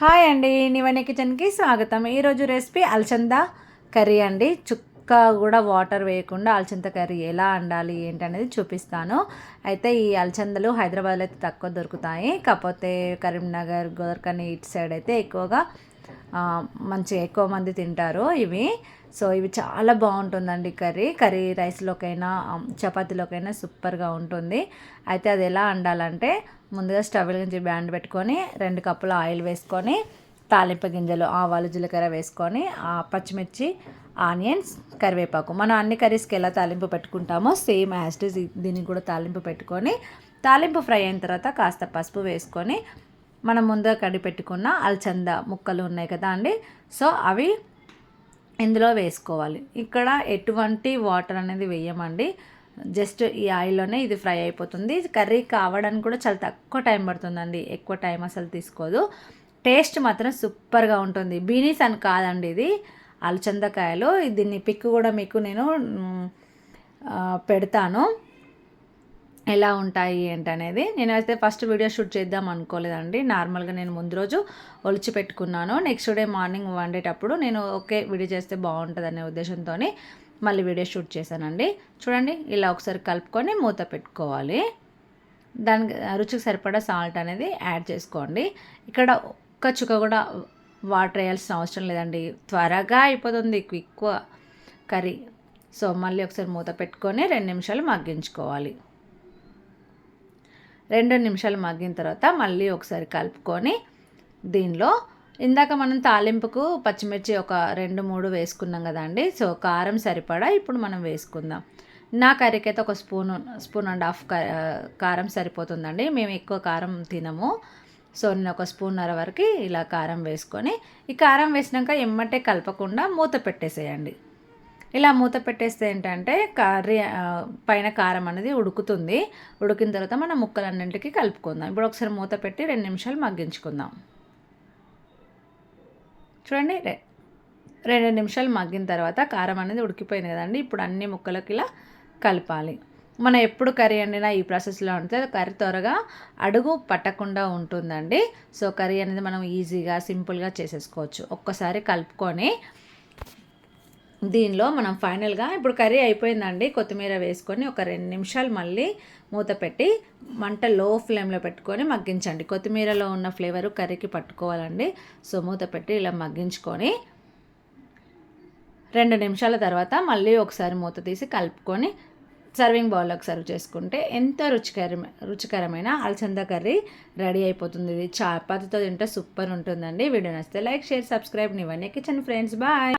Hi అండి నివని కిచెన్కి స్వాగతం. ఈరోజు రెసిపీ అల్చంద కర్రీ అండి. చుక్క కూడా వాటర్ వేయకుండా అలచంద కర్రీ ఎలా వండాలి ఏంటనేది చూపిస్తాను. అయితే ఈ అల్చందలు హైదరాబాద్లో అయితే తక్కువ దొరుకుతాయి. కాకపోతే కరీంనగర్ గోదర్కని ఇటు సైడ్ అయితే ఎక్కువగా మంచి ఎక్కువ మంది తింటారు ఇవి. సో ఇవి చాలా బాగుంటుందండి కర్రీ. కర్రీ రైస్లోకైనా చపాతీలోకైనా సూపర్గా ఉంటుంది. అయితే అది ఎలా వండాలంటే ముందుగా స్టవ్ నుంచి బ్యాండ్ పెట్టుకొని రెండు కప్పుల ఆయిల్ వేసుకొని తాలింపు గింజలు ఆవాలు జీలకర్ర వేసుకొని పచ్చిమిర్చి ఆనియన్స్ కరివేపాకు. మనం అన్ని కర్రీస్కి ఎలా తాలింపు పెట్టుకుంటామో సేమ్ యాస్టిస్ దీనికి కూడా తాలింపు పెట్టుకొని తాలింపు ఫ్రై అయిన తర్వాత కాస్త పసుపు వేసుకొని మనం ముందుగా కడిగి పెట్టుకున్న అల్చంద ముక్కలు ఉన్నాయి కదా అండి. సో అవి ఇందులో వేసుకోవాలి. ఇక్కడ ఎటువంటి వాటర్ అనేది వేయమండి. జస్ట్ ఈ ఆయిల్లోనే ఇది ఫ్రై అయిపోతుంది. కర్రీ కావడానికి కూడా చాలా తక్కువ టైం పడుతుందండి. ఎక్కువ టైం అసలు తీసుకోదు. టేస్ట్ మాత్రం సూపర్గా ఉంటుంది. బీనీస్ అని కాదండి ఇది. అలచందకాయలు. దీన్ని పిక్ కూడా మీకు నేను పెడతాను. ఎలా ఉంటాయి ఏంటనేది. నేనైతే ఫస్ట్ వీడియో షూట్ చేద్దాం అనుకోలేదండి. నార్మల్గా నేను ముందు రోజు ఒలిచి పెట్టుకున్నాను. నెక్స్ట్ డే మార్నింగ్ వండేటప్పుడు నేను ఓకే వీడియో చేస్తే బాగుంటుంది అనే ఉద్దేశంతో మళ్ళీ వీడియో షూట్ చేశానండి. చూడండి ఇలా ఒకసారి కలుపుకొని మూత పెట్టుకోవాలి. దానికి రుచికి సరిపడా సాల్ట్ అనేది యాడ్ చేసుకోండి. ఇక్కడ ఒక్క చుక్క కూడా వాటర్ వేయాల్సిన అవసరం లేదండి. త్వరగా అయిపోతుంది క్విక్ కర్రీ. సో మళ్ళీ ఒకసారి మూత పెట్టుకొని రెండు నిమిషాలు మగ్గించుకోవాలి. రెండు నిమిషాలు మగ్గిన తర్వాత మళ్ళీ ఒకసారి కలుపుకొని దీనిలో ఇందాక మనం తాలింపుకు పచ్చిమిర్చి ఒక రెండు మూడు వేసుకున్నాం కదండి సో కారం సరిపడా ఇప్పుడు మనం వేసుకుందాం. నా కర్రీకి అయితే ఒక స్పూన్ స్పూన్ అండ్ హాఫ్ కారం సరిపోతుందండి. మేము ఎక్కువ కారం తినము. సో నేను ఒక స్పూన్నర వరకు ఇలా కారం వేసుకొని ఈ కారం వేసినాక ఎమ్మటే కలపకుండా మూత పెట్టేసేయండి. ఇలా మూత పెట్టేస్తే ఏంటంటే కర్రీ పైన కారం అనేది ఉడుకుతుంది. ఉడికిన తర్వాత మనం ముక్కలన్నింటికి కలుపుకుందాం. ఇప్పుడు ఒకసారి మూత పెట్టి రెండు నిమిషాలు మగ్గించుకుందాం. చూడండి రెండు నిమిషాలు మగ్గిన తర్వాత కారం అనేది ఉడికిపోయింది కదండి. ఇప్పుడు అన్ని ముక్కలకి ఇలా కలపాలి. మనం ఎప్పుడు కర్రీ వండినా ఈ ప్రాసెస్లో ఉంటే కర్రీ త్వరగా అడుగు పట్టకుండా ఉంటుందండి. సో కర్రీ అనేది మనం ఈజీగా సింపుల్గా చేసేసుకోవచ్చు. ఒక్కసారి కలుపుకొని దీనిలో మనం ఫైనల్గా ఇప్పుడు కర్రీ అయిపోయిందండి. కొత్తిమీర వేసుకొని ఒక రెండు నిమిషాలు మళ్ళీ మూత పెట్టి మంట లో ఫ్లేమ్లో పెట్టుకొని మగ్గించండి. కొత్తిమీరలో ఉన్న ఫ్లేవర్ కర్రీకి పట్టుకోవాలండి. సో మూత పెట్టి ఇలా మగ్గించుకొని రెండు నిమిషాల తర్వాత మళ్ళీ ఒకసారి మూత తీసి కలుపుకొని సర్వింగ్ బౌల్లోకి సర్వ్ చేసుకుంటే ఎంత రుచికర రుచికరమైన అలసంద కర్రీ రెడీ అయిపోతుంది. ఇది చపాతీతో తింటే సూపర్ ఉంటుందండి. వీడియో నచ్చితే లైక్ షేర్ సబ్స్క్రైబ్. ఇవన్నీ కిచెన్ ఫ్రెండ్స్. బాయ్!